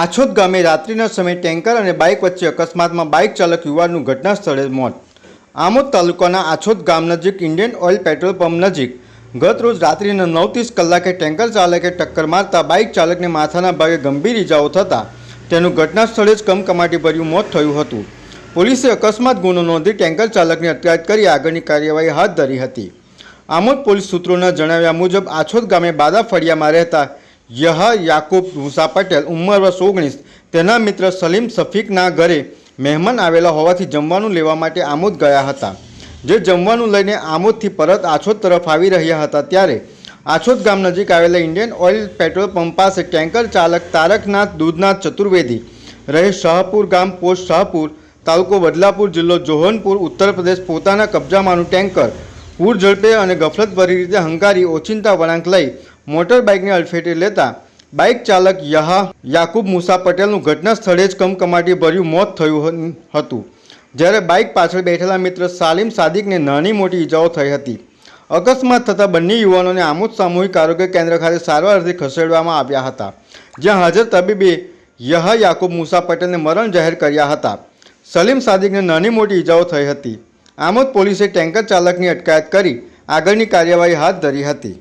આછોદ ગામે રાત્રિના સમયે ટેન્કર અને બાઇક વચ્ચે અકસ્માતમાં બાઇક ચાલક યુવાનનું ઘટના સ્થળે મોત. આમોદ તાલુકાના આછોદ ગામ નજીક ઇન્ડિયન ઓઇલ પેટ્રોલ પંપ નજીક ગત રોજ રાત્રિના નવ ત્રીસ કલાકે ટેન્કર ચાલકે ટક્કર મારતા બાઇક ચાલકને માથાના ભાગે ગંભીર ઇજાઓ થતાં તેનું ઘટના સ્થળે જ કમકમાટીભર્યું મોત થયું હતું. પોલીસે અકસ્માત ગુનો નોંધી ટેન્કર ચાલકની અટકાયત કરી આગળની કાર્યવાહી હાથ ધરી હતી. આમોદ પોલીસ સૂત્રોના જણાવ્યા મુજબ આછોદ ગામે બાદા ફળિયામાં રહેતા યહ યાકુબ મુસા પટેલ ઉંમર વર્ષ ઓગણીસ. તેના મિત્ર સલીમ સફીકના ઘરે મહેમાન આવેલા હોવાથી જમવાનું લેવા માટે આમોદ ગયા હતા. જે જમવાનું લઈને આમોદથી પરત આછોદ તરફ આવી રહ્યા હતા ત્યારે આછોદ ગામ નજીક આવેલા ઇન્ડિયન ઓઇલ પેટ્રોલ પંપ પાસે ટેન્કર ચાલક તારકનાથ દૂધનાથ ચતુર્વેદી રહે શાહપુર ગામ પોસ્ટ શાહપુર તાલુકો બદલાપુર જિલ્લો જોહનપુર, ઉત્તર પ્રદેશ પોતાના કબજામાંનું ટેન્કર, પૂર ઝડપે અને ગફલતભરી રીતે હંકારી ઓચિંતા વળાંક લઈ મોટર બાઇકને અડફેટે લેતા બાઇક ચાલક યહા યાકુબ મુસા પટેલનું ઘટના સ્થળે જ કમકમાટી ભર્યું મોત થયું હતું. જ્યારે બાઇક પાછળ બેઠેલા મિત્ર સાલિમ સાદિકને નાની મોટી ઈજાઓ થઈ હતી. અકસ્માત થતાં બંને યુવાનોને આમોદ સામૂહિક આરોગ્ય કેન્દ્ર ખાતે સારવાર અર્થે ખસેડવામાં આવ્યા હતા, જ્યાં હાજર તબીબે યહા યાકુબ મુસા પટેલને મરણ જાહેર કર્યા હતા. સલીમ સાદિકને નાની મોટી ઈજાઓ થઈ હતી. આમોદ પોલીસે ટેન્કર ચાલકની અટકાયત કરી આગળની કાર્યવાહી હાથ ધરી હતી.